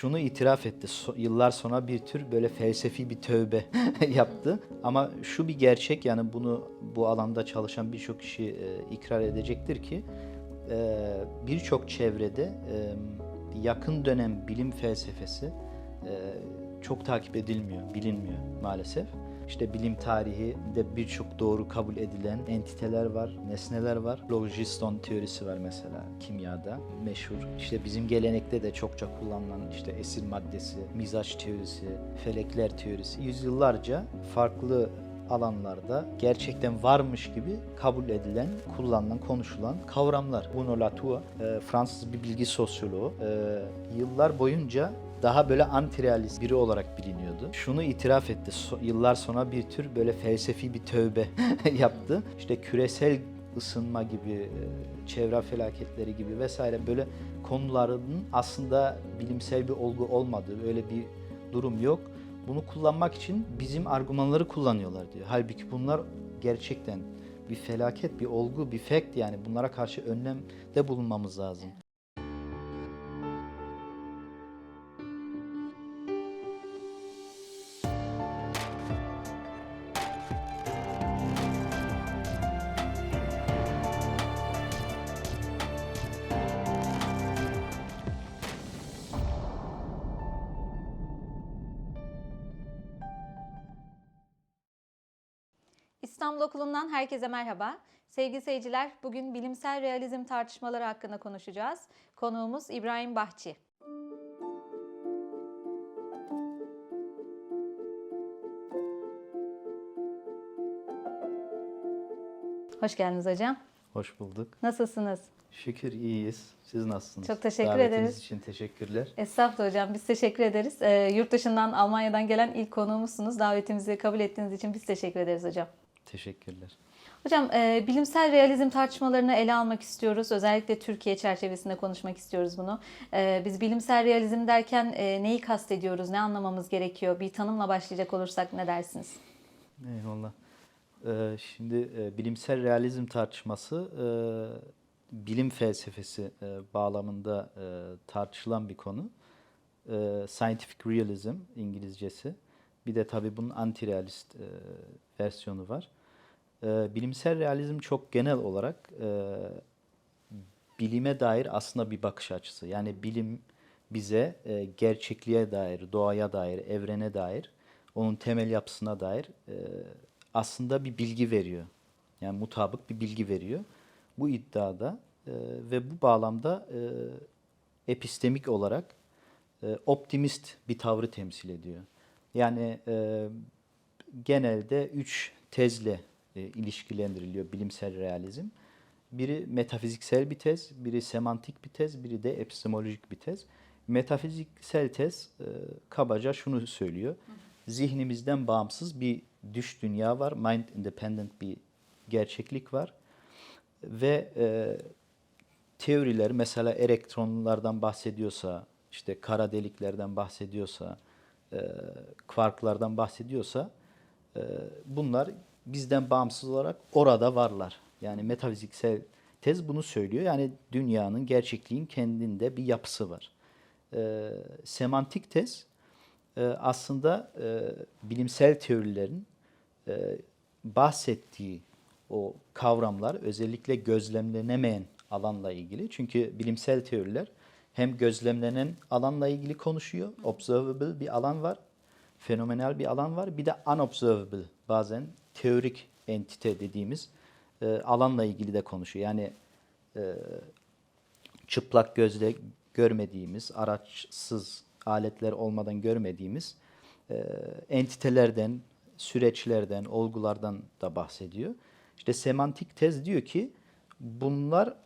şunu itiraf etti. So- yıllar sonra bir tür böyle felsefi bir tövbe yaptı. Ama şu bir gerçek yani bunu bu alanda çalışan birçok kişi e, ikrar edecektir ki e, birçok çevrede e, yakın dönem bilim felsefesi e, çok takip edilmiyor, bilinmiyor maalesef. İşte bilim tarihinde birçok doğru kabul edilen entiteler var, nesneler var. Logiston teorisi var mesela kimyada meşhur. İşte bizim gelenekte de çokça kullanılan işte esir maddesi, mizaç teorisi, felekler teorisi yüzyıllarca farklı alanlarda gerçekten varmış gibi kabul edilen, kullanılan, konuşulan kavramlar. Bruno Latour, e, Fransız bir bilgi sosyoloğu, e, yıllar boyunca daha böyle antirealist biri olarak biliniyordu. Şunu itiraf etti. So- yıllar sonra bir tür böyle felsefi bir tövbe yaptı. İşte küresel ısınma gibi, e, çevre felaketleri gibi vesaire böyle konuların aslında bilimsel bir olgu olmadığı, öyle bir durum yok. Bunu kullanmak için bizim argümanları kullanıyorlar diyor. Halbuki bunlar gerçekten bir felaket, bir olgu, bir fact yani bunlara karşı önlemde bulunmamız lazım. Herkese merhaba. Sevgili seyirciler, bugün bilimsel realizm tartışmaları hakkında konuşacağız. Konuğumuz İbrahim Bahçi. Hoş geldiniz hocam. Hoş bulduk. Nasılsınız? Şükür iyiyiz. Siz nasılsınız? Çok teşekkür Davetiniz ederiz. için teşekkürler. Estağfurullah hocam, biz teşekkür ederiz. Ee, yurt dışından, Almanya'dan gelen ilk konuğumuzsunuz. Davetimizi kabul ettiğiniz için biz teşekkür ederiz hocam. Teşekkürler. Hocam e, bilimsel realizm tartışmalarını ele almak istiyoruz. Özellikle Türkiye çerçevesinde konuşmak istiyoruz bunu. E, biz bilimsel realizm derken e, neyi kastediyoruz, ne anlamamız gerekiyor? Bir tanımla başlayacak olursak ne dersiniz? Eyvallah. Ee, şimdi e, bilimsel realizm tartışması e, bilim felsefesi e, bağlamında e, tartışılan bir konu. E, scientific realism İngilizcesi. Bir de tabii bunun anti-realist e, versiyonu var. E, bilimsel realizm çok genel olarak e, bilime dair aslında bir bakış açısı. Yani bilim bize e, gerçekliğe dair, doğaya dair, evrene dair, onun temel yapısına dair e, aslında bir bilgi veriyor. Yani mutabık bir bilgi veriyor. Bu iddiada e, ve bu bağlamda e, epistemik olarak e, optimist bir tavrı temsil ediyor. Yani e, genelde üç tezle e, ilişkilendiriliyor bilimsel realizm. Biri metafiziksel bir tez, biri semantik bir tez, biri de epistemolojik bir tez. Metafiziksel tez e, kabaca şunu söylüyor. Zihnimizden bağımsız bir düş dünya var, mind independent bir gerçeklik var. Ve e, teoriler mesela elektronlardan bahsediyorsa, işte kara deliklerden bahsediyorsa, e, kvarklardan bahsediyorsa e, bunlar bizden bağımsız olarak orada varlar. Yani metafiziksel tez bunu söylüyor. Yani dünyanın, gerçekliğin kendinde bir yapısı var. E, semantik tez e, aslında e, bilimsel teorilerin e, bahsettiği o kavramlar özellikle gözlemlenemeyen alanla ilgili. Çünkü bilimsel teoriler hem gözlemlenen alanla ilgili konuşuyor. Observable bir alan var. Fenomenal bir alan var. Bir de unobservable bazen teorik entite dediğimiz e, alanla ilgili de konuşuyor. Yani e, çıplak gözle görmediğimiz, araçsız aletler olmadan görmediğimiz e, entitelerden, süreçlerden, olgulardan da bahsediyor. İşte semantik tez diyor ki bunların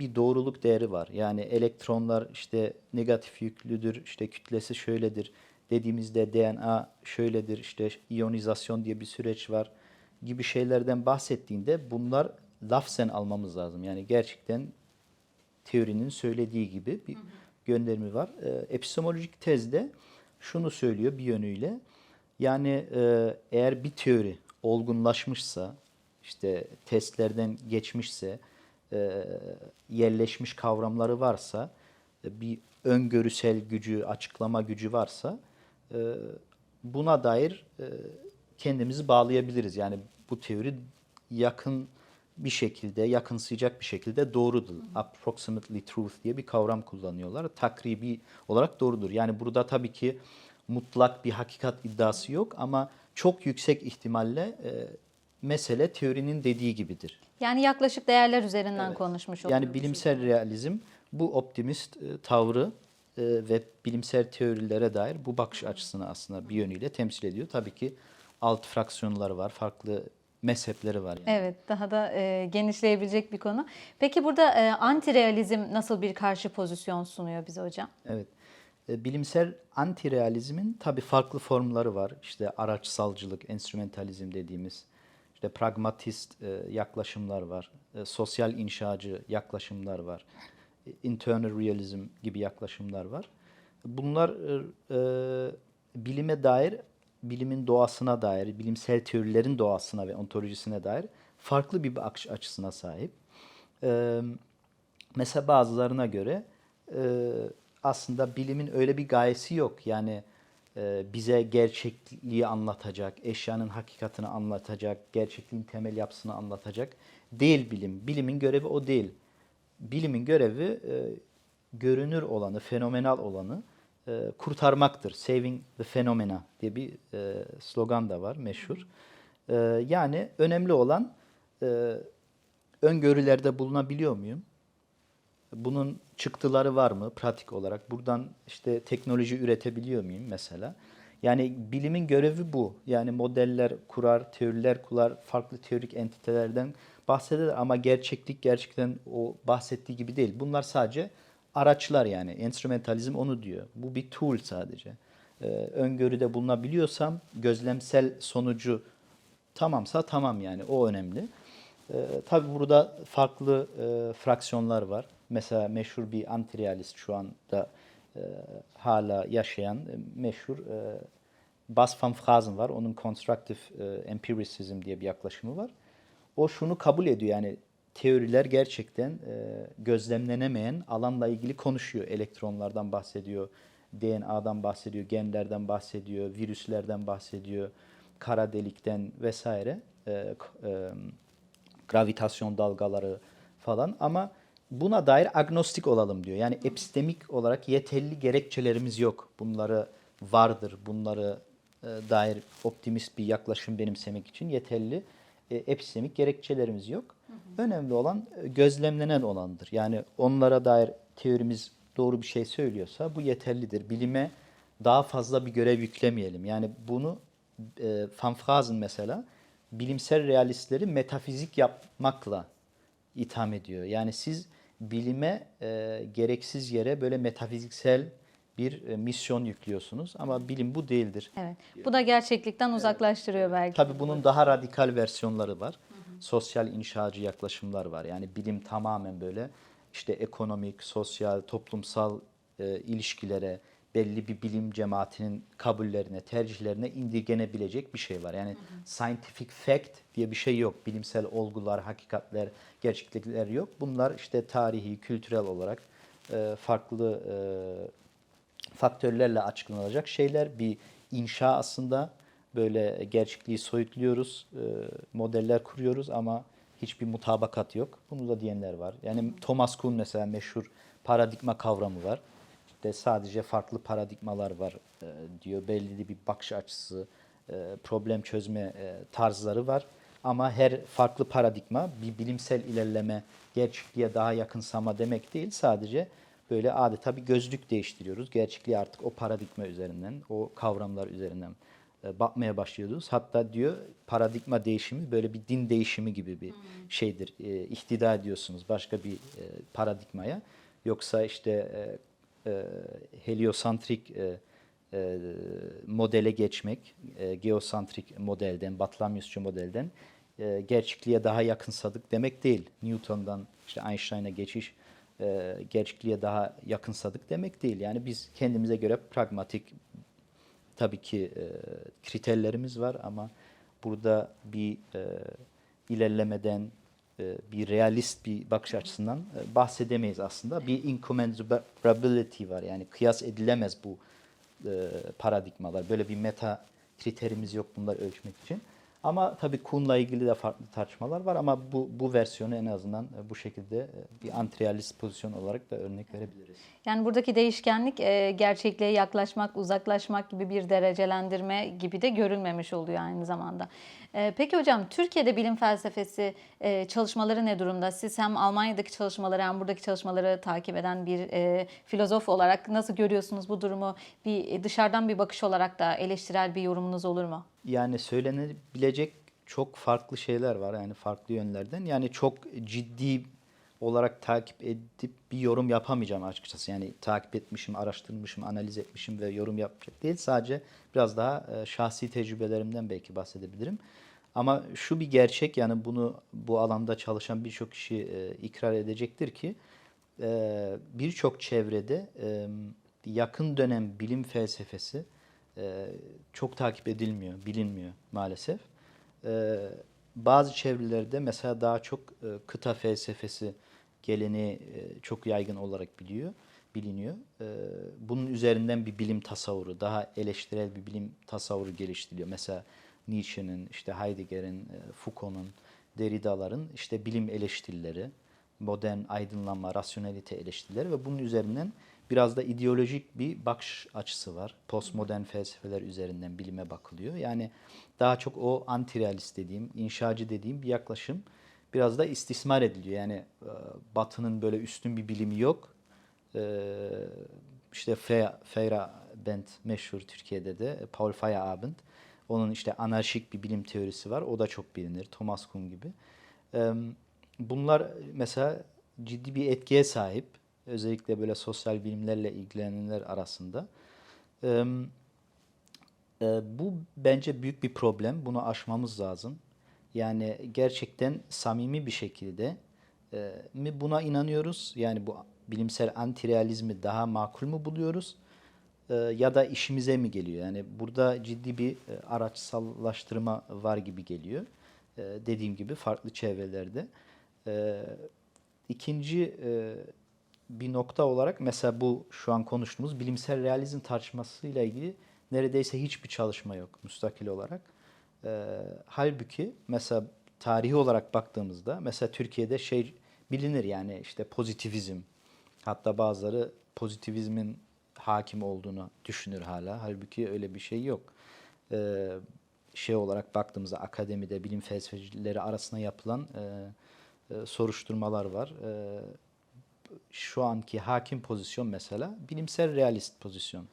bir doğruluk değeri var. Yani elektronlar işte negatif yüklüdür, işte kütlesi şöyledir dediğimizde DNA şöyledir, işte iyonizasyon diye bir süreç var gibi şeylerden bahsettiğinde bunlar lafzen almamız lazım. Yani gerçekten teorinin söylediği gibi bir gönderimi var. E, epistemolojik tezde şunu söylüyor bir yönüyle. Yani e, eğer bir teori olgunlaşmışsa, işte testlerden geçmişse, e, yerleşmiş kavramları varsa, e, bir öngörüsel gücü, açıklama gücü varsa buna dair e, kendimizi bağlayabiliriz. Yani bu teori yakın bir şekilde, yakınsayacak bir şekilde doğrudur. Approximately truth diye bir kavram kullanıyorlar. Takribi olarak doğrudur. Yani burada tabii ki mutlak bir hakikat iddiası yok ama çok yüksek ihtimalle e, mesele teorinin dediği gibidir. Yani yaklaşık değerler üzerinden konuşmuş oluyoruz. Yani bilimsel realizm bu optimist e, tavrı e, ve bilimsel teorilere dair bu bakış açısını aslında bir yönüyle temsil ediyor. Tabii ki alt fraksiyonları var, farklı mezhepleri var. Yani. Evet, daha da e, genişleyebilecek bir konu. Peki burada e, anti-realizm nasıl bir karşı pozisyon sunuyor bize hocam? Evet. E, Bilimsel anti-realizmin tabii farklı formları var. İşte araçsalcılık, enstrümentalizm dediğimiz, işte pragmatist e, yaklaşımlar var, e, sosyal inşacı yaklaşımlar var, internal realism gibi yaklaşımlar var. Bunlar e, e, bilime dair, bilimin doğasına dair, bilimsel teorilerin doğasına ve ontolojisine dair farklı bir bakış açısına sahip. E, mesela bazılarına göre e, aslında bilimin öyle bir gayesi yok. Yani e, bize gerçekliği anlatacak, eşyanın hakikatini anlatacak, gerçekliğin temel yapısını anlatacak değil bilim. Bilimin görevi o değil. Bilimin görevi e, görünür olanı, fenomenal olanı e, kurtarmaktır. Saving the phenomena diye bir e, slogan da var meşhur. E, yani önemli olan e, öngörülerde bulunabiliyor muyum? Bunun çıktıları var mı pratik olarak? Buradan işte teknoloji üretebiliyor muyum mesela? Yani bilimin görevi bu. Yani modeller kurar, teoriler kurar, farklı teorik entitelerden bahseder ama gerçeklik gerçekten o bahsettiği gibi değil. Bunlar sadece araçlar yani. Enstrümentalizm onu diyor. Bu bir tool sadece. Ee, öngörüde bulunabiliyorsam gözlemsel sonucu tamamsa tamam yani o önemli. Ee, tabii burada farklı e, fraksiyonlar var. Mesela meşhur bir antirealist şu anda e, hala yaşayan meşhur e, Bas van Phrasen var. Onun constructive e, empiricism diye bir yaklaşımı var. O şunu kabul ediyor yani teoriler gerçekten e, gözlemlenemeyen alanla ilgili konuşuyor. Elektronlardan bahsediyor, DNA'dan bahsediyor, genlerden bahsediyor, virüslerden bahsediyor, kara delikten vesaire. E, e, gravitasyon dalgaları falan ama buna dair agnostik olalım diyor. Yani epistemik olarak yeterli gerekçelerimiz yok. Bunları vardır, bunları e, dair optimist bir yaklaşım benimsemek için yeterli epistemik gerekçelerimiz yok. Önemli olan e, gözlemlenen olandır. Yani onlara dair teorimiz doğru bir şey söylüyorsa bu yeterlidir. Bilime daha fazla bir görev yüklemeyelim. Yani bunu e, Van mesela bilimsel realistleri metafizik yapmakla itham ediyor. Yani siz bilime e, gereksiz yere böyle metafiziksel bir e, misyon yüklüyorsunuz ama bilim bu değildir. Evet. Bu da gerçeklikten uzaklaştırıyor belki. Tabii bunun daha radikal versiyonları var. Sosyal inşacı yaklaşımlar var. Yani bilim tamamen böyle işte ekonomik, sosyal, toplumsal e, ilişkilere, belli bir bilim cemaatinin kabullerine, tercihlerine indirgenebilecek bir şey var. Yani scientific fact diye bir şey yok. Bilimsel olgular, hakikatler, gerçeklikler yok. Bunlar işte tarihi, kültürel olarak e, farklı e, faktörlerle açıklanacak şeyler. Bir inşa aslında böyle gerçekliği soyutluyoruz, e, modeller kuruyoruz ama hiçbir mutabakat yok. Bunu da diyenler var. Yani Thomas Kuhn mesela meşhur paradigma kavramı var. İşte sadece farklı paradigmalar var e, diyor. Belli bir bakış açısı, e, problem çözme tarzları var. Ama her farklı paradigma bir bilimsel ilerleme, gerçekliğe daha yakınsama demek değil. Sadece böyle adeta bir gözlük değiştiriyoruz. Gerçekliği artık o paradigma üzerinden, o kavramlar üzerinden e, bakmaya başlıyoruz. Hatta diyor paradigma değişimi böyle bir din değişimi gibi bir şeydir. E, ihtida ediyorsunuz başka bir e, paradigmaya. Yoksa işte e, e, heliosantrik e, e, modele geçmek, e, geosantrik modelden, Batlamyusçu modelden e, gerçekliğe daha yakınsadık demek değil. Newton'dan işte Einstein'a geçiş e, gerçekliğe daha yakınsadık demek değil. Yani biz kendimize göre pragmatik tabii ki e, kriterlerimiz var ama burada bir e, ilerlemeden e, bir realist bir bakış açısından e, bahsedemeyiz aslında. Bir incommensurability var yani kıyas edilemez bu e, paradigmalar. Böyle bir meta kriterimiz yok bunları ölçmek için. Ama tabii Kuhn'la ilgili de farklı tartışmalar var ama bu bu versiyonu en azından e, bu şekilde e, bir anti-realist pozisyon olarak da örnek verebiliriz. Yani buradaki değişkenlik e, gerçekliğe yaklaşmak, uzaklaşmak gibi bir derecelendirme gibi de görülmemiş oluyor aynı zamanda. E, peki hocam Türkiye'de bilim felsefesi e, çalışmaları ne durumda? Siz hem Almanya'daki çalışmaları hem buradaki çalışmaları takip eden bir e, filozof olarak nasıl görüyorsunuz bu durumu? Bir e, dışarıdan bir bakış olarak da eleştirel bir yorumunuz olur mu? Yani söylenebilecek çok farklı şeyler var yani farklı yönlerden. Yani çok ciddi olarak takip edip bir yorum yapamayacağım açıkçası. Yani takip etmişim, araştırmışım, analiz etmişim ve yorum yapacak değil. Sadece biraz daha e, şahsi tecrübelerimden belki bahsedebilirim. Ama şu bir gerçek yani bunu bu alanda çalışan birçok kişi e, ikrar edecektir ki e, birçok çevrede yakın dönem bilim felsefesi çok takip edilmiyor, bilinmiyor maalesef. Bazı çevrelerde mesela daha çok kıta felsefesi geleneği e, çok yaygın olarak biliyor, biliniyor. E, bunun üzerinden bir bilim tasavvuru, daha eleştirel bir bilim tasavvuru geliştiriliyor. Mesela Nietzsche'nin, işte Heidegger'in, e, Foucault'un, Derrida'ların işte bilim eleştirileri, modern aydınlanma, rasyonelite eleştirileri ve bunun üzerinden biraz da ideolojik bir bakış açısı var. Postmodern felsefeler üzerinden bilime bakılıyor. Yani daha çok o antirealist dediğim, inşacı dediğim bir yaklaşım biraz da istismar ediliyor. Yani e, Batı'nın böyle üstün bir bilimi yok. E, işte Fe- Feyerabend meşhur Türkiye'de de Paul Feyerabend. Onun işte anarşik bir bilim teorisi var. O da çok bilinir. Thomas Kuhn gibi. E, Bunlar mesela ciddi bir etkiye sahip. Özellikle böyle sosyal bilimlerle ilgilenenler arasında. E, bu bence büyük bir problem. Bunu aşmamız lazım. Yani gerçekten samimi bir şekilde e, mi buna inanıyoruz? Yani bu bilimsel antirealizmi daha makul mu buluyoruz? E, ya da işimize mi geliyor? Yani burada ciddi bir e, araçsallaştırma var gibi geliyor. E, dediğim gibi farklı çevrelerde. E, ikinci e, bir nokta olarak mesela bu şu an konuştuğumuz bilimsel realizm tartışmasıyla ilgili neredeyse hiçbir çalışma yok müstakil olarak. E, halbuki mesela tarihi olarak baktığımızda mesela Türkiye'de şey bilinir yani işte pozitivizm hatta bazıları pozitivizmin hakim olduğunu düşünür hala. Halbuki öyle bir şey yok. E, şey olarak baktığımızda akademide bilim felsefecileri arasında yapılan e, e, soruşturmalar var. E, şu anki hakim pozisyon mesela bilimsel realist pozisyon.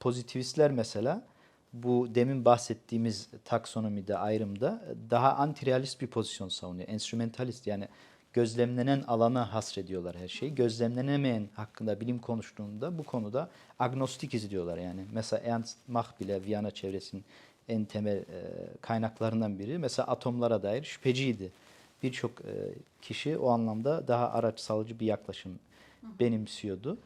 Pozitivistler mesela bu demin bahsettiğimiz taksonomide ayrımda daha antirealist bir pozisyon savunuyor. Enstrümentalist yani gözlemlenen alana hasrediyorlar her şeyi. Gözlemlenemeyen hakkında bilim konuştuğunda bu konuda agnostikiz diyorlar yani. Mesela Ernst Mach bile Viyana çevresinin en temel e, kaynaklarından biri. Mesela atomlara dair şüpheciydi. Birçok e, kişi o anlamda daha araçsalcı bir yaklaşım benimsiyordu.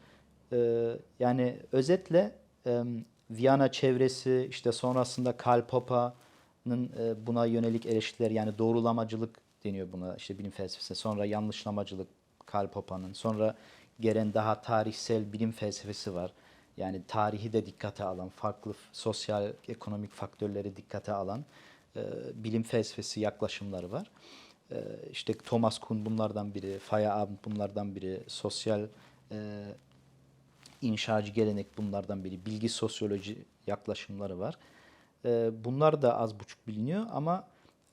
E, yani özetle e, Viyana çevresi işte sonrasında Karl Popper'ın e, buna yönelik eleştiriler yani doğrulamacılık deniyor buna işte bilim felsefesinde. Sonra yanlışlamacılık Karl Popper'ın. Sonra gelen daha tarihsel bilim felsefesi var. Yani tarihi de dikkate alan, farklı sosyal, ekonomik faktörleri dikkate alan e, bilim felsefesi yaklaşımları var. E, işte Thomas Kuhn bunlardan biri, Feyerabend bunlardan biri, sosyal e, inşacı gelenek bunlardan biri, bilgi sosyoloji yaklaşımları var. E, bunlar da az buçuk biliniyor ama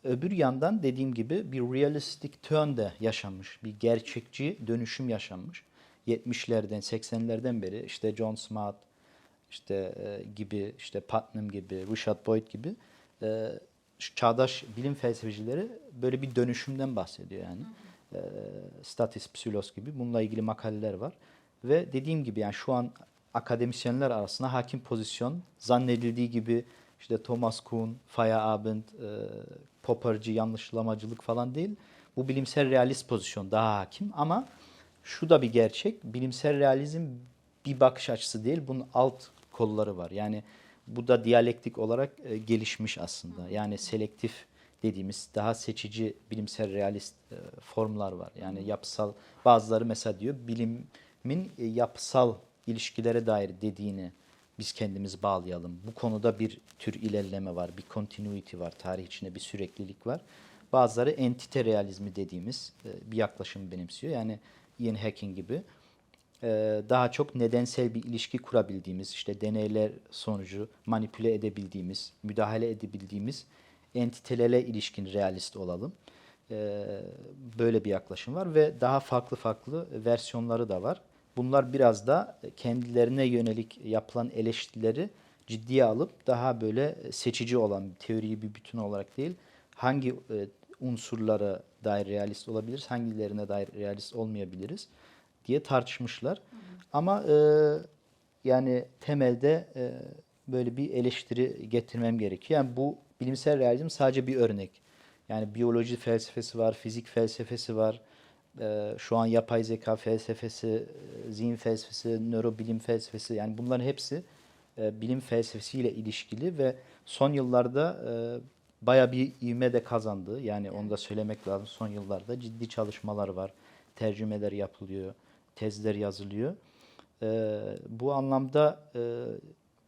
öbür yandan dediğim gibi bir realistic turn de yaşanmış, bir gerçekçi dönüşüm yaşanmış. 70'lerden 80'lerden beri işte John Smart işte e, gibi işte Putnam gibi Richard Boyd gibi e, çağdaş bilim felsefecileri böyle bir dönüşümden bahsediyor yani. E, Statis Psilos gibi bununla ilgili makaleler var. Ve dediğim gibi yani şu an akademisyenler arasında hakim pozisyon zannedildiği gibi işte Thomas Kuhn, Feyerabend, e, Popper'cı yanlışlamacılık falan değil. Bu bilimsel realist pozisyon daha hakim ama şu da bir gerçek. Bilimsel realizm bir bakış açısı değil. Bunun alt kolları var. Yani bu da diyalektik olarak e, gelişmiş aslında. Yani selektif dediğimiz daha seçici bilimsel realist e, formlar var. Yani yapısal bazıları mesela diyor bilimin e, yapısal ilişkilere dair dediğini biz kendimiz bağlayalım. Bu konuda bir tür ilerleme var, bir continuity var, tarih içinde bir süreklilik var. Bazıları entite realizmi dediğimiz e, bir yaklaşım benimsiyor. Yani Ian Hacking gibi e, daha çok nedensel bir ilişki kurabildiğimiz, işte deneyler sonucu manipüle edebildiğimiz, müdahale edebildiğimiz entitelere ilişkin realist olalım. Böyle bir yaklaşım var ve daha farklı farklı versiyonları da var. Bunlar biraz da kendilerine yönelik yapılan eleştirileri ciddiye alıp daha böyle seçici olan teoriyi bir bütün olarak değil, hangi e, unsurlara dair realist olabiliriz, hangilerine dair realist olmayabiliriz diye tartışmışlar. Ama e, yani temelde e, böyle bir eleştiri getirmem gerekiyor. Yani bu bilimsel realizm sadece bir örnek. Yani biyoloji felsefesi var, fizik felsefesi var. E, şu an yapay zeka felsefesi, e, zihin felsefesi, nörobilim felsefesi yani bunların hepsi e, bilim felsefesiyle ilişkili ve son yıllarda e, baya bir ivme de kazandı. Yani onu da söylemek lazım. Son yıllarda ciddi çalışmalar var. Tercümeler yapılıyor, tezler yazılıyor. E, bu anlamda e,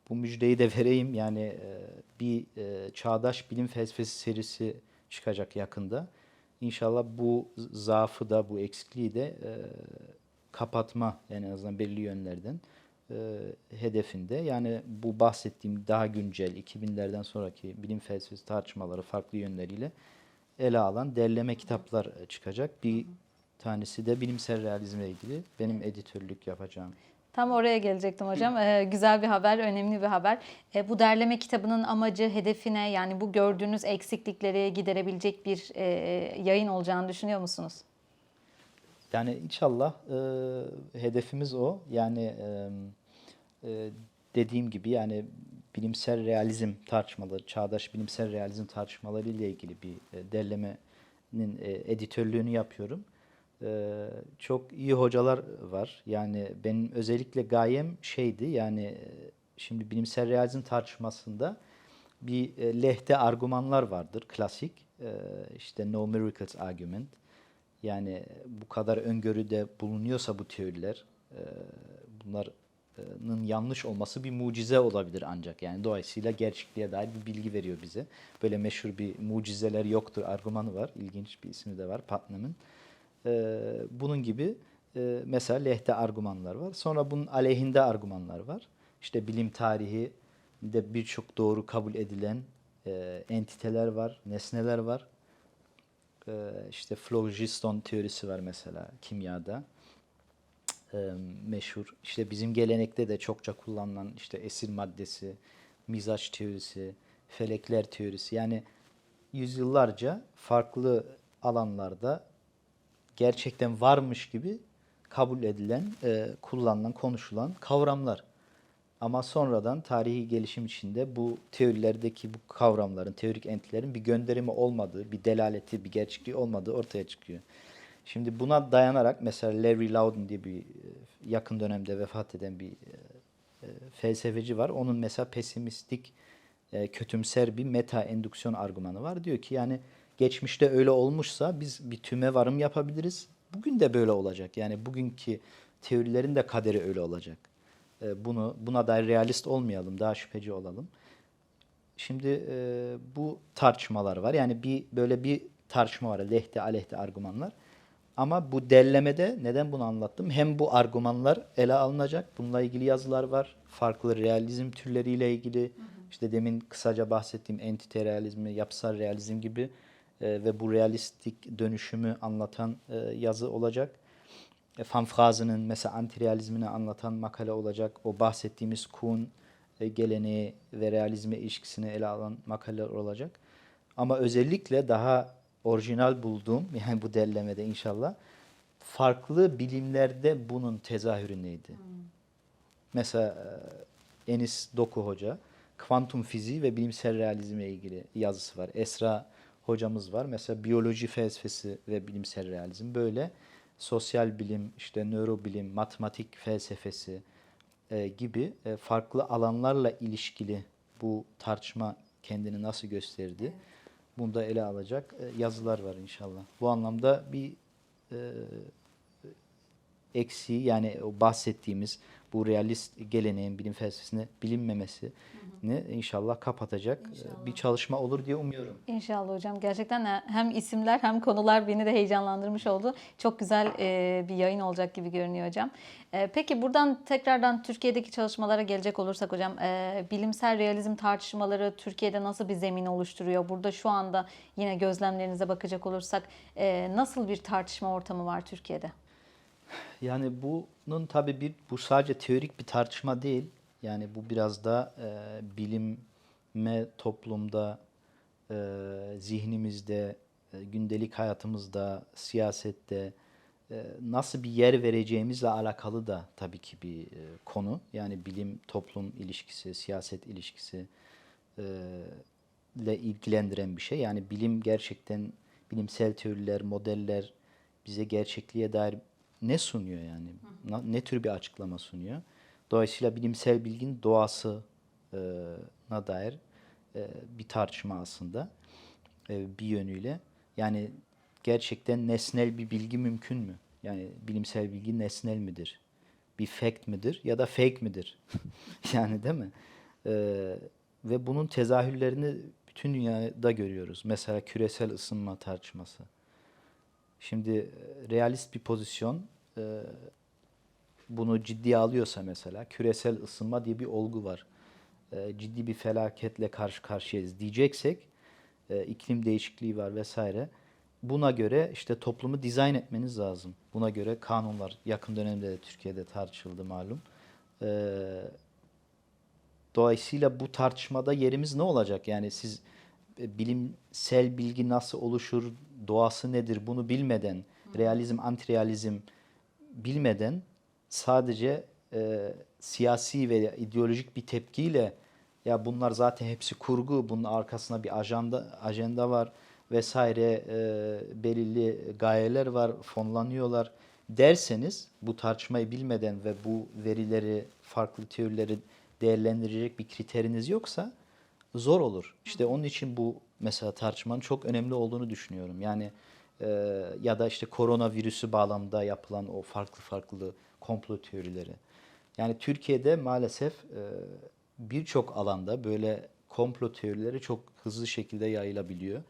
bu müjdeyi de vereyim. Yani e, bir e, çağdaş bilim felsefesi serisi çıkacak yakında. İnşallah bu zaafı da bu eksikliği de e, kapatma en azından belli yönlerden e, hedefinde. Yani bu bahsettiğim daha güncel 2000'lerden sonraki bilim felsefesi tartışmaları farklı yönleriyle ele alan derleme kitaplar e, çıkacak. Bir tanesi de bilimsel realizmle ilgili benim editörlük yapacağım. Tam oraya gelecektim hocam. Ee, güzel bir haber, önemli bir haber. Ee, bu derleme kitabının amacı, hedefine yani bu gördüğünüz eksiklikleri giderebilecek bir e, yayın olacağını düşünüyor musunuz? Yani inşallah e, hedefimiz o. Yani e, e, dediğim gibi yani bilimsel realizm tartışmaları, çağdaş bilimsel realizm tartışmaları ile ilgili bir e, derlemenin e, editörlüğünü yapıyorum. E, çok iyi hocalar var. Yani benim özellikle gayem şeydi yani e, şimdi bilimsel realizm tartışmasında bir e, lehte argümanlar vardır klasik. E, işte no miracles argument. Yani bu kadar öngörüde bulunuyorsa bu teoriler, e, bunların yanlış olması bir mucize olabilir ancak. Yani dolayısıyla gerçekliğe dair bir bilgi veriyor bize. Böyle meşhur bir mucizeler yoktur argümanı var. İlginç bir ismi de var Putnam'ın. E, bunun gibi e, mesela lehte argümanlar var. Sonra bunun aleyhinde argümanlar var. İşte bilim tarihi de birçok doğru kabul edilen e, entiteler var, nesneler var. Ee, işte phlogiston teorisi var mesela kimyada. Ee, meşhur. İşte bizim gelenekte de çokça kullanılan işte esir maddesi, mizaç teorisi, felekler teorisi. Yani yüzyıllarca farklı alanlarda gerçekten varmış gibi kabul edilen, e, kullanılan, konuşulan kavramlar. Ama sonradan tarihi gelişim içinde bu teorilerdeki bu kavramların, teorik entelerin bir gönderimi olmadığı, bir delaleti, bir gerçekliği olmadığı ortaya çıkıyor. Şimdi buna dayanarak mesela Larry Loudon diye bir e, yakın dönemde vefat eden bir e, e, felsefeci var. Onun mesela pesimistik, kötümser bir meta endüksiyon argümanı var. Diyor ki yani geçmişte öyle olmuşsa biz bir tüme varım yapabiliriz. Bugün de böyle olacak. Yani bugünkü teorilerin de kaderi öyle olacak. E, bunu buna dair realist olmayalım, daha şüpheci olalım. Şimdi e, bu tartışmalar var. Yani bir böyle bir tartışma var. Lehte, aleyhte argümanlar. Ama bu derlemede neden bunu anlattım? Hem bu argümanlar ele alınacak. Bununla ilgili yazılar var. Farklı realizm türleriyle ilgili. işte demin kısaca bahsettiğim entite realizmi, yapısal realizm gibi ve bu realistik dönüşümü anlatan e, yazı olacak. E, Van Frazen'in mesela antirealizmini anlatan makale olacak. O bahsettiğimiz Kuhn e, geleneği ve realizme ilişkisini ele alan makaleler olacak. Ama özellikle daha orijinal bulduğum yani bu derlemede inşallah farklı bilimlerde bunun tezahürü neydi? Mesela e, Enis Doku Hoca kuantum fiziği ve bilimsel realizmle ilgili yazısı var. Esra hocamız var. Mesela biyoloji felsefesi ve bilimsel realizm böyle sosyal bilim, işte nörobilim, matematik felsefesi e, gibi e, farklı alanlarla ilişkili bu tartışma kendini nasıl gösterdi? bunda ele alacak e, yazılar var inşallah. Bu anlamda bir e, eksiği yani o bahsettiğimiz bu realist geleneğin bilim felsefesine bilinmemesini inşallah kapatacak e, İnşallah. bir çalışma olur diye umuyorum. İnşallah hocam. Gerçekten hem isimler hem konular beni de heyecanlandırmış oldu. Çok güzel e, bir yayın olacak gibi görünüyor hocam. E, peki buradan tekrardan Türkiye'deki çalışmalara gelecek olursak hocam, e, bilimsel realizm tartışmaları Türkiye'de nasıl bir zemin oluşturuyor? Burada şu anda yine gözlemlerinize bakacak olursak e, nasıl bir tartışma ortamı var Türkiye'de? Yani bunun tabii bir bu sadece teorik bir tartışma değil. Yani bu biraz da e, bilime toplumda, e, zihnimizde, e, gündelik hayatımızda, siyasette e, nasıl bir yer vereceğimizle alakalı da tabii ki bir e, konu. Yani bilim toplum ilişkisi, siyaset ilişkisi e, ile ilgilendiren bir şey. Yani bilim gerçekten bilimsel teoriler, modeller bize gerçekliğe dair ne sunuyor yani? Ne tür bir açıklama sunuyor? Dolayısıyla bilimsel bilginin doğasına dair e, bir tartışma aslında e, bir yönüyle. Yani gerçekten nesnel bir bilgi mümkün mü? Yani bilimsel bilgi nesnel midir? Bir fact midir ya da fake midir? yani değil mi? E, ve bunun tezahürlerini bütün dünyada görüyoruz. Mesela küresel ısınma tartışması. Şimdi e, realist bir pozisyon e, bunu ciddiye alıyorsa mesela küresel ısınma diye bir olgu var. E, ciddi bir felaketle karşı karşıyayız diyeceksek iklim değişikliği var vesaire. Buna göre işte toplumu dizayn etmeniz lazım. Buna göre kanunlar yakın dönemde de Türkiye'de tartışıldı malum. Dolayısıyla bu tartışmada yerimiz ne olacak? Yani siz bilimsel bilgi nasıl oluşur, doğası nedir bunu bilmeden, realizm, antirealizm bilmeden sadece e, siyasi ve ideolojik bir tepkiyle ya bunlar zaten hepsi kurgu, bunun arkasında bir ajanda ajenda var vesaire e, belirli gayeler var, fonlanıyorlar derseniz bu tartışmayı bilmeden ve bu verileri, farklı teorileri değerlendirecek bir kriteriniz yoksa zor olur. İşte onun için bu mesela tartışmanın çok önemli olduğunu düşünüyorum. Yani e, ya da işte koronavirüsü bağlamında yapılan o farklı farklı komplo teorileri. Yani Türkiye'de maalesef e, birçok alanda böyle komplo teorileri çok hızlı şekilde yayılabiliyor.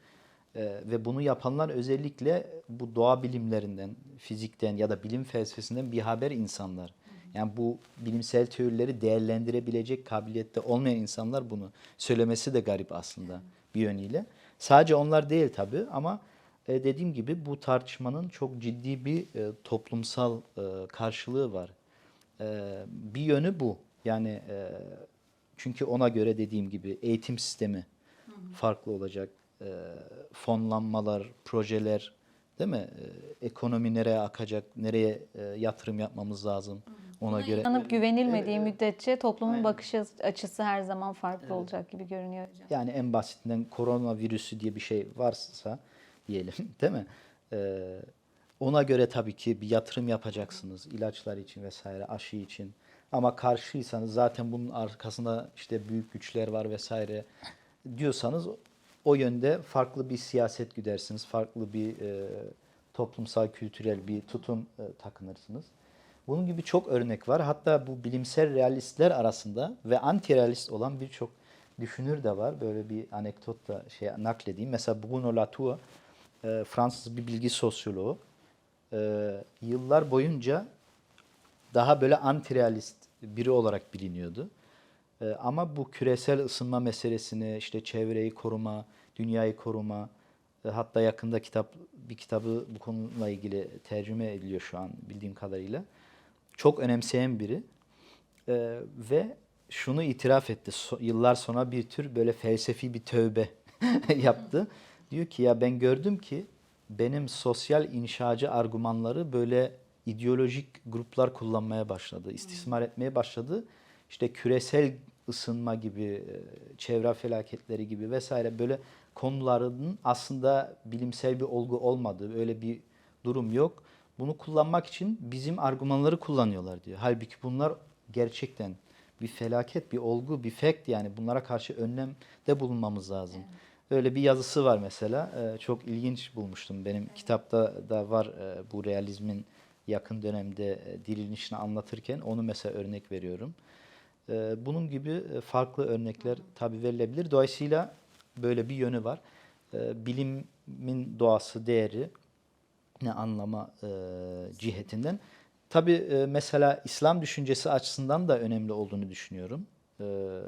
E, ve bunu yapanlar özellikle bu doğa bilimlerinden, fizikten ya da bilim felsefesinden bir haber insanlar. Yani bu bilimsel teorileri değerlendirebilecek kabiliyette olmayan insanlar bunu söylemesi de garip aslında bir yönüyle. Sadece onlar değil tabii ama e, dediğim gibi bu tartışmanın çok ciddi bir e, toplumsal e, karşılığı var. Bir yönü bu. Yani çünkü ona göre dediğim gibi eğitim sistemi farklı olacak. Fonlanmalar, projeler değil mi? E, ekonomi nereye akacak, nereye e, yatırım yapmamız lazım ona göre. İnanıp güvenilmediği Evet, müddetçe toplumun Aynen. bakış açısı her zaman farklı olacak gibi görünüyor hocam. Yani en basitinden koronavirüsü diye bir şey varsa diyelim değil mi? Ee, ona göre tabii ki bir yatırım yapacaksınız ilaçlar için vesaire aşı için. Ama karşıysanız zaten bunun arkasında işte büyük güçler var vesaire diyorsanız o yönde farklı bir siyaset güdersiniz. Farklı bir e, toplumsal kültürel bir tutum e, takınırsınız. Bunun gibi çok örnek var. Hatta bu bilimsel realistler arasında ve anti-realist olan birçok düşünür de var. Böyle bir anekdot da şey nakledeyim. Mesela Bruno Latour, e, Fransız bir bilgi sosyoloğu. E, yıllar boyunca daha böyle anti-realist biri olarak biliniyordu. E, ama bu küresel ısınma meselesini, işte çevreyi koruma, dünyayı koruma, e, hatta yakında kitap bir kitabı bu konuyla ilgili tercüme ediliyor şu an bildiğim kadarıyla. Çok önemseyen biri E, ve şunu itiraf etti. So- yıllar sonra bir tür böyle felsefi bir tövbe yaptı. Diyor ki ya ben gördüm ki benim sosyal inşacı argümanları böyle ideolojik gruplar kullanmaya başladı. istismar etmeye başladı. İşte küresel ısınma gibi, e, çevre felaketleri gibi vesaire böyle konuların aslında bilimsel bir olgu olmadığı, öyle bir durum yok. Bunu kullanmak için bizim argümanları kullanıyorlar diyor. Halbuki bunlar gerçekten bir felaket, bir olgu, bir fact yani bunlara karşı önlemde bulunmamız lazım. Öyle bir yazısı var mesela. Ee, çok ilginç bulmuştum. Benim kitapta da var e, bu realizmin yakın dönemde e, dirilişini anlatırken onu mesela örnek veriyorum. Ee, bunun gibi e, farklı örnekler tabii verilebilir. Dolayısıyla böyle bir yönü var. Ee, bilimin doğası, değeri ne anlama e, cihetinden. Tabii e, mesela İslam düşüncesi açısından da önemli olduğunu düşünüyorum. E,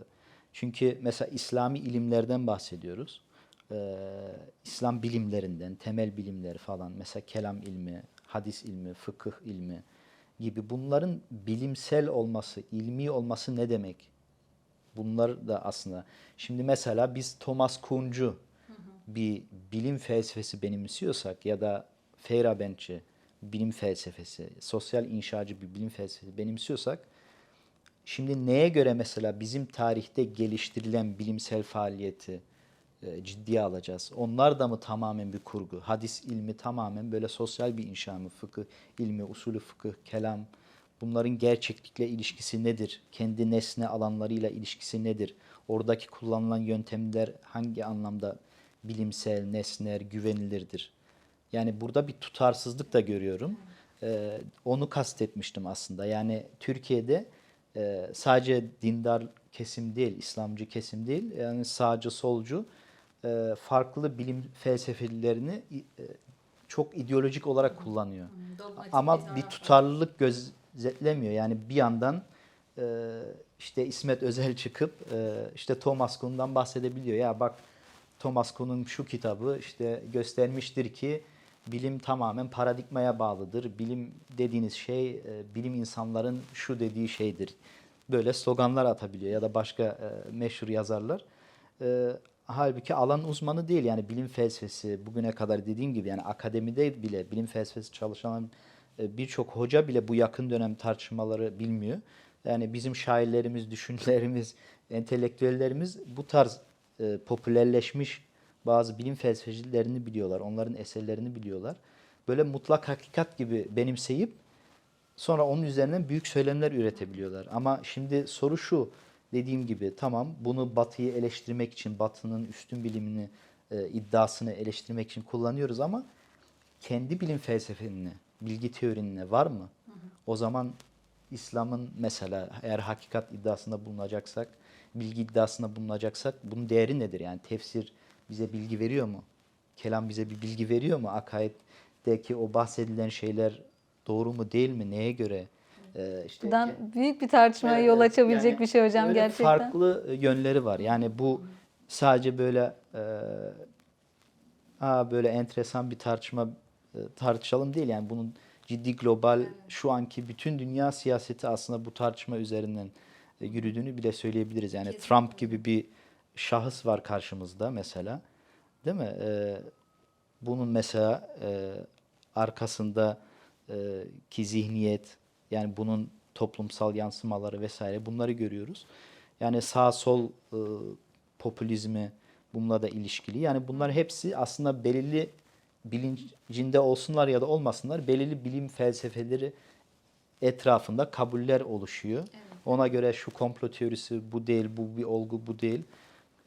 çünkü mesela İslami ilimlerden bahsediyoruz. İslam bilimlerinden, temel bilimleri falan, mesela kelam ilmi, hadis ilmi, fıkıh ilmi gibi bunların bilimsel olması, ilmi olması ne demek? Bunlar da aslında. Şimdi mesela biz Thomas Kuhn'cu bir bilim felsefesi benimsiyorsak ya da Feyerabendçi bilim felsefesi, sosyal inşacı bir bilim felsefesi benimsiyorsak şimdi neye göre mesela bizim tarihte geliştirilen bilimsel faaliyeti ciddiye alacağız? Onlar da mı tamamen bir kurgu? Hadis ilmi tamamen böyle sosyal bir inşa mı? Fıkıh ilmi, usulü fıkıh, kelam bunların gerçeklikle ilişkisi nedir? Kendi nesne alanlarıyla ilişkisi nedir? Oradaki kullanılan yöntemler hangi anlamda bilimsel, nesner, güvenilirdir? Yani burada bir tutarsızlık da görüyorum. Ee, onu kastetmiştim aslında. Yani Türkiye'de e, sadece dindar kesim değil, İslamcı kesim değil, yani sağcı, solcu e, farklı bilim felsefelerini e, çok ideolojik olarak kullanıyor. Ama bir tutarlılık gözetlemiyor. Yani bir yandan e, işte İsmet Özel çıkıp e, işte Thomas Kuhn'dan bahsedebiliyor. Ya bak Thomas Kuhn'un şu kitabı işte göstermiştir ki bilim tamamen paradigmaya bağlıdır. Bilim dediğiniz şey e, bilim insanların şu dediği şeydir. Böyle sloganlar atabiliyor ya da başka e, meşhur yazarlar. Halbuki alan uzmanı değil yani bilim felsefesi bugüne kadar dediğim gibi yani akademide bile bilim felsefesi çalışan e, birçok hoca bile bu yakın dönem tartışmaları bilmiyor. Yani bizim şairlerimiz, düşünürlerimiz, entelektüellerimiz bu tarz e, popülerleşmiş bazı bilim felsefecilerini biliyorlar. Onların eserlerini biliyorlar. Böyle mutlak hakikat gibi benimseyip sonra onun üzerinden büyük söylemler üretebiliyorlar. Ama şimdi soru şu dediğim gibi tamam bunu batıyı eleştirmek için batının üstün bilimini e, iddiasını eleştirmek için kullanıyoruz ama kendi bilim felsefenine, bilgi teorinine var mı? O zaman İslam'ın mesela eğer hakikat iddiasında bulunacaksak, bilgi iddiasında bulunacaksak bunun değeri nedir? Yani tefsir bize bilgi veriyor mu? Kelam bize bir bilgi veriyor mu? Akaid'deki o bahsedilen şeyler doğru mu değil mi? Neye göre? Ee, işte ke- büyük bir tartışmaya Evet, yol açabilecek Yani bir şey hocam gerçekten. Farklı e, yönleri var. Yani bu sadece böyle e, aa böyle enteresan bir tartışma e, tartışalım değil. Yani bunun ciddi global şu anki bütün dünya siyaseti aslında bu tartışma üzerinden e, yürüdüğünü bile söyleyebiliriz. Yani Trump gibi bir şahıs var karşımızda mesela. Değil mi? E, bunun mesela e, arkasında e, ki zihniyet yani bunun toplumsal yansımaları vesaire bunları görüyoruz. Yani sağ sol e, popülizmi bununla da ilişkili. Yani bunlar hepsi aslında belirli bilincinde olsunlar ya da olmasınlar belirli bilim felsefeleri etrafında kabuller oluşuyor. Ona göre şu komplo teorisi bu değil, bu bir olgu bu değil.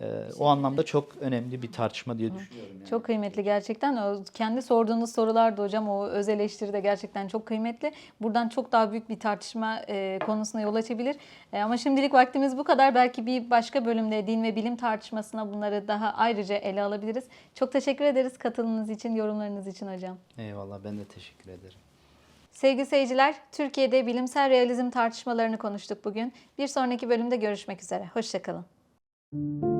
Ee, o anlamda çok önemli bir tartışma diye düşünüyorum. yani. Çok kıymetli gerçekten. O kendi sorduğunuz sorular da hocam o öz eleştiri de gerçekten çok kıymetli. Buradan çok daha büyük bir tartışma e, konusuna yol açabilir. E, ama şimdilik vaktimiz bu kadar. Belki bir başka bölümde din ve bilim tartışmasına bunları daha ayrıca ele alabiliriz. Çok teşekkür ederiz katılımınız için, yorumlarınız için hocam. Eyvallah ben de teşekkür ederim. Sevgili seyirciler, Türkiye'de bilimsel realizm tartışmalarını konuştuk bugün. Bir sonraki bölümde görüşmek üzere. Hoşçakalın.